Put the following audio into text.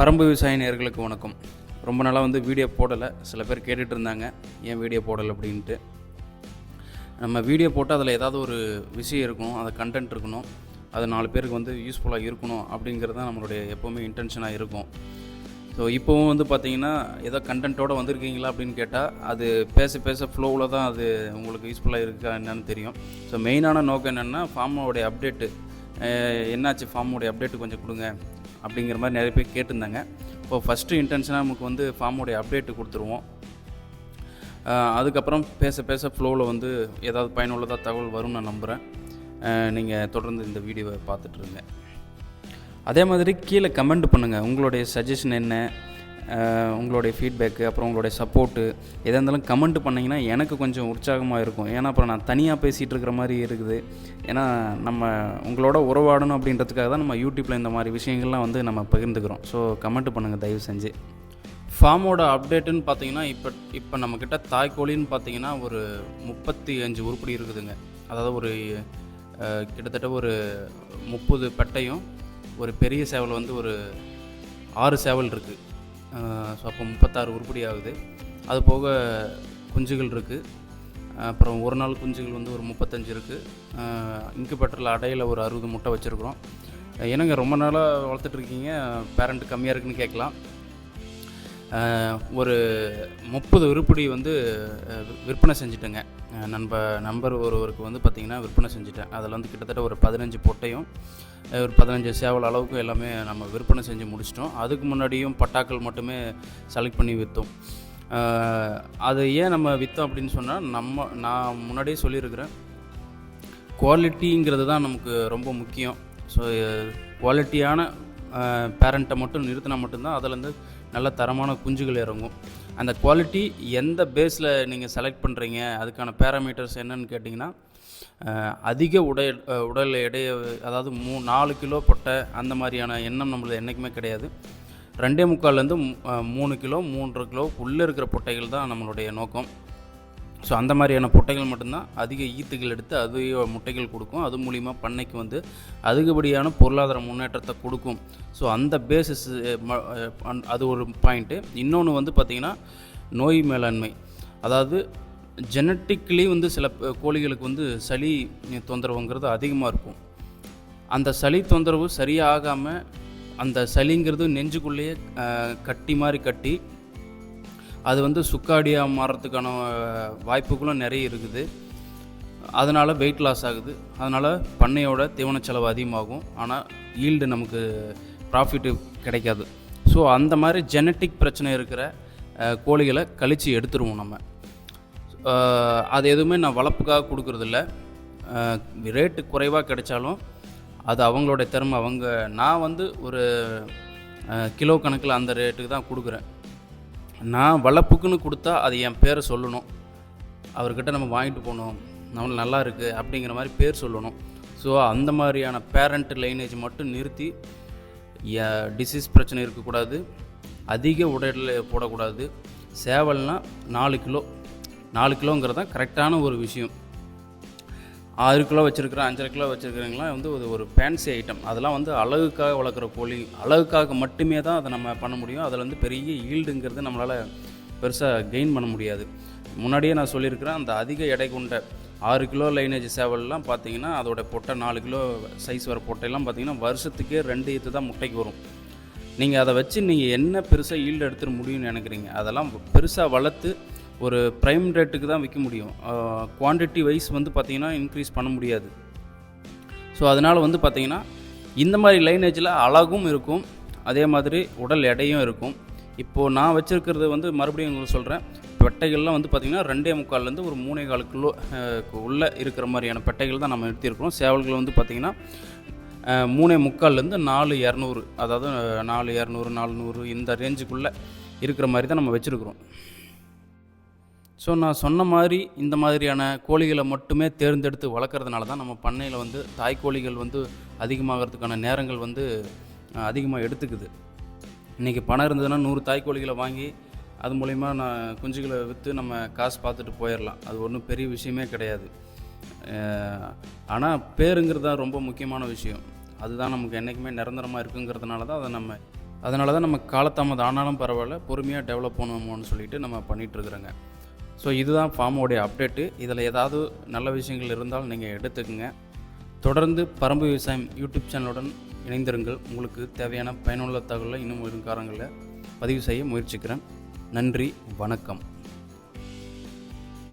பரம்பு விவசாய நேர்களுக்கு வணக்கம். ரொம்ப நாளாக வந்து வீடியோ போடலை. சில பேர் கேட்டுட்டு இருந்தாங்க. ஏன் வீடியோ போடலை அப்படின்ட்டு. நம்ம வீடியோ போட்டு அதில் ஏதாவது ஒரு விஷயம் இருக்கணும் அதை கண்டென்ட் இருக்கணும். அது நாலு பேருக்கு வந்து யூஸ்ஃபுல்லாக இருக்கணும் அப்படிங்கிறது தான் நம்மளுடைய எப்போவுமே இன்டென்ஷனாக இருக்கும். ஸோ இப்போவும் வந்து பார்த்தீங்கன்னா ஏதோ கண்டென்ட்டோடு வந்திருக்கீங்களா அப்படின்னு கேட்டால் அது பேச பேச ஃப்ளோவில் தான் அது உங்களுக்கு யூஸ்ஃபுல்லாக இருக்கா என்னன்னு தெரியும். ஸோ மெயினான நோக்கம் என்னென்னா ஃபார்மோடைய அப்டேட்டு என்னாச்சு? ஃபார்மோடைய அப்டேட்டு கொஞ்சம் கொடுங்க. அப்படிங்கிற மாதிரி நிறைய பேர் கேட்டிருந்தாங்க. இப்போ ஃபஸ்ட்டு இன்டென்ஷனாக நமக்கு வந்து ஃபார்மோடைய அப்டேட்டு கொடுத்துருவோம். அதுக்கப்புறம் பேச பேச ஃப்ளோவில் வந்து ஏதாவது பயனுள்ளதாக தகவல் வரும்னு நான் நம்புகிறேன் நீங்கள் தொடர்ந்து இந்த வீடியோவை பார்த்துட்ருங்க அதே மாதிரி கீழே கமெண்ட் பண்ணுங்கள் உங்களுடைய சஜஷன் என்ன? உங்களுடைய ஃபீட்பேக்கு அப்புறம் உங்களுடைய சப்போர்ட்டு எதாக இருந்தாலும் கமெண்ட் பண்ணிங்கன்னா எனக்கு கொஞ்சம் உற்சாகமாக இருக்கும். ஏன்னா அப்புறம் நான் தனியாக பேசிகிட்டு இருக்கிற மாதிரி இருக்குது. ஏன்னா நம்ம உங்களோட உறவாடணும் அப்படின்றதுக்காக தான் நம்ம யூடியூப்பில் இந்த மாதிரி விஷயங்கள்லாம் வந்து நம்ம பகிர்ந்துக்கிறோம். ஸோ கமெண்ட் பண்ணுங்கள் தயவு செஞ்சு. ஃபார்மோட அப்டேட்டுன்னு பார்த்தீங்கன்னா இப்போ இப்போ நம்மக்கிட்ட தாய்க்கோழின்னு பார்த்தீங்கன்னா ஒரு முப்பத்தி அஞ்சு உருப்படி இருக்குதுங்க. அதாவது ஒரு கிட்டத்தட்ட ஒரு முப்பது பெட்டையும் ஒரு பெரிய சேவல் வந்து ஒரு ஆறு சேவல் இருக்குது ஸோ அப்போ முப்பத்தாறு உருப்படி ஆகுது. அது போக குஞ்சுகள் இருக்குது அப்புறம் ஒரு நாள் குஞ்சுகள் வந்து ஒரு முப்பத்தஞ்சு இருக்குது இன்குபேட்டரில் அடையில் ஒரு அறுபது முட்டை வச்சுருக்குறோம். என்னங்க ரொம்ப நாளாக வளர்த்துட்ருக்கீங்க பேரண்ட் கம்மியாக இருக்குன்னு கேட்கலாம். ஒரு முப்பது உருப்படி வந்து விற்பனை செஞ்சுட்டேங்க. நண்ப நண்பர் ஒருவருக்கு வந்து பார்த்திங்கன்னா விற்பனை செஞ்சுட்டேன். அதில் வந்து கிட்டத்தட்ட ஒரு பதினஞ்சு பொட்டையும் ஒரு பதினஞ்சு சேவல் அளவுக்கு எல்லாமே நம்ம விற்பனை செஞ்சு முடிச்சிட்டோம். அதுக்கு முன்னாடியும் பட்டாக்கள் மட்டுமே செலக்ட் பண்ணி விற்றோம் அது ஏன் நம்ம விற்றோம் அப்படின்னு சொன்னால் நம்ம நான் முன்னாடியே சொல்லியிருக்கிறேன். குவாலிட்டிங்கிறது தான் நமக்கு ரொம்ப முக்கியம். ஸோ குவாலிட்டியான பேரண்ட்டை மட்டும் நிறுத்தினா மட்டும்தான் அதுலேருந்து நல்ல தரமான குஞ்சுகள் இறங்கும். அந்த குவாலிட்டி எந்த பேஸில் நீங்கள் செலக்ட் பண்ணுறீங்க அதுக்கான பேராமீட்டர்ஸ் என்னன்னு கேட்டிங்கன்னா அதிக உடல் உடல் எடையை அதாவது மூ நாலு கிலோ பொட்டை அந்த மாதிரியான எண்ணம் நம்மளது என்றைக்குமே கிடையாது. ரெண்டே முக்கால்லேருந்து மூணு கிலோ மூன்றரை கிலோ உள்ளே இருக்கிற பொட்டைகள் தான் நம்மளுடைய நோக்கம். ஸோ அந்த மாதிரியான பொட்டைகள் மட்டும்தான் அதிக ஈத்துகள் எடுத்து அதிக முட்டைகள் கொடுக்கும். அது மூலிமா பண்ணைக்கு வந்து அதிகப்படியான பொருளாதார முன்னேற்றத்தை கொடுக்கும். ஸோ அந்த பேசிஸ் அது ஒரு பாயிண்ட்டு இன்னொன்று வந்து பார்த்திங்கன்னா நோய் மேலாண்மை. அதாவது ஜெனட்டிக்லி வந்து சில கோழிகளுக்கு வந்து சளி தொந்தரவுங்கிறது அதிகமாக இருக்கும். அந்த சளி தொந்தரவு சரியாகாமல் அந்த சளிங்கிறது நெஞ்சுக்குள்ளேயே கட்டி மாதிரி கட்டி அது வந்து சுக்காடியாக மாறுறதுக்கான வாய்ப்புகளும் நிறைய இருக்குது. அதனால் வெயிட் லாஸ் ஆகுது. அதனால் பண்ணையோட தீவன செலவு அதிகமாகும். ஆனால் ஈல்டு நமக்கு ப்ராஃபிட்டு கிடைக்காது. ஸோ அந்த மாதிரி ஜெனட்டிக் பிரச்சனை இருக்கிற கோழிகளை கழித்து எடுத்துருவோம் நம்ம. அது எதுவுமே நான் வளர்ப்புக்காக கொடுக்குறதில்ல. ரேட்டு குறைவாக கிடைச்சாலும் அது அவங்களோட திறமை. அவங்க நான் வந்து ஒரு கிலோ கணக்கில் அந்த ரேட்டுக்கு தான் கொடுக்குறேன். நான் வளர்ப்புக்குன்னு கொடுத்தா அது என் பேரை சொல்லணும். அவர்கிட்ட நம்ம வாங்கிட்டு போகணும். நம்மளுக்கு நல்லா இருக்குது அப்படிங்கிற மாதிரி பேர் சொல்லணும். ஸோ அந்த மாதிரியான பேரண்ட் லைனேஜ் மட்டும் நிறுத்தி டிசீஸ் பிரச்சனை இருக்கக்கூடாது. அதிக உடலில் போடக்கூடாது. சேவல்னால் நாலு கிலோ. நாலு கிலோங்கிறது தான் கரெக்டான ஒரு விஷயம். ஆறு கிலோ வச்சுருக்கிறேன் அஞ்சரை கிலோ வச்சுருக்கிறவங்களாம் வந்து ஒரு ஒரு ஃபேன்சி ஐட்டம் அதெல்லாம் வந்து அழகுக்காக வளர்க்குற கோழி அழகுக்காக மட்டுமே தான் அதை நம்ம பண்ண முடியும். அதில் வந்து பெரிய ஈல்டுங்கிறது நம்மளால் பெருசாக கெயின் பண்ண முடியாது. முன்னாடியே நான் சொல்லியிருக்கிறேன் அந்த அதிக எடை கொண்ட ஆறு கிலோ லைனேஜ் சேவல்லாம் பார்த்தீங்கன்னா அதோட பொட்டை நாலு கிலோ சைஸ் வர பொட்டையெல்லாம் பார்த்தீங்கன்னா வருஷத்துக்கே ரெண்டு இது தான் முட்டைக்கு வரும். நீங்கள் அதை வச்சு நீங்கள் என்ன பெருசாக ஈல்டு எடுத்துட முடியும்னு நினைக்கிறீங்க? அதெல்லாம் பெருசாக வளர்த்து ஒரு ப்ரைம் ரேட்டுக்கு தான் விற்க முடியும். குவான்டிட்டி வைஸ் வந்து பார்த்திங்கன்னா இன்க்ரீஸ் பண்ண முடியாது. ஸோ அதனால் வந்து பார்த்தீங்கன்னா இந்த மாதிரி லைனேஜில் அழகும் இருக்கும். அதே மாதிரி உடல் எடையும் இருக்கும். இப்போது நான் வச்சுருக்கிறது வந்து மறுபடியும் உங்களுக்கு சொல்கிறேன் பெட்டைகள்லாம் வந்து பார்த்திங்கன்னா ரெண்டே முக்கால்லேருந்து ஒரு மூணே கால் கிலோ உள்ளே இருக்கிற மாதிரியான பெட்டைகள் தான் நம்ம எடுத்திருக்கிறோம். சேவல்கள் வந்து பார்த்திங்கன்னா மூணே முக்கால்லேருந்து நாலு இரநூறு அதாவது நாலு இரநூறு நாலு நூறு இந்த ரேஞ்சுக்குள்ளே இருக்கிற மாதிரி தான் நம்ம வச்சுருக்குறோம். ஸோ நான் சொன்ன மாதிரி இந்த மாதிரியான கோழிகளை மட்டுமே தேர்ந்தெடுத்து வளர்க்குறதுனால தான் நம்ம பண்ணையில் வந்து தாய் கோழிகள் வந்து அதிகமாகிறதுக்கான நேரங்கள் வந்து அதிகமாக எடுத்துக்குது. இன்றைக்கி பணம் இருந்ததுன்னா நூறு தாய் கோழிகளை வாங்கி அது மூலிமா நான் குஞ்சுகளை விற்று நம்ம காசு பார்த்துட்டு போயிடலாம் அது ஒன்றும் பெரிய விஷயமே கிடையாது. ஆனால் பேருங்கிறது தான் ரொம்ப முக்கியமான விஷயம். அதுதான் நமக்கு என்றைக்குமே நிரந்தரமாக இருக்குங்கிறதுனால தான் அதை நம்ம அதனால தான் நம்ம காலத்தாமதம் ஆனாலும் பரவாயில்ல பொறுமையாக டெவலப் பண்ணுவோம்னு சொல்லிட்டு நம்ம பண்ணிகிட்ருக்குறோங்க ஸோ இதுதான் ஃபார்மோடைய அப்டேட்டு இதில் ஏதாவது நல்ல விஷயங்கள் இருந்தால் நீங்கள் எடுத்துக்கங்க. தொடர்ந்து பரம்பு விவசாயம் யூடியூப் சேனலுடன் இணைந்திருங்கள். உங்களுக்கு தேவையான பயனுள்ள தகவலை இன்னும் வரும் காரங்களில் பதிவு செய்ய முயற்சிக்கிறேன். நன்றி வணக்கம்.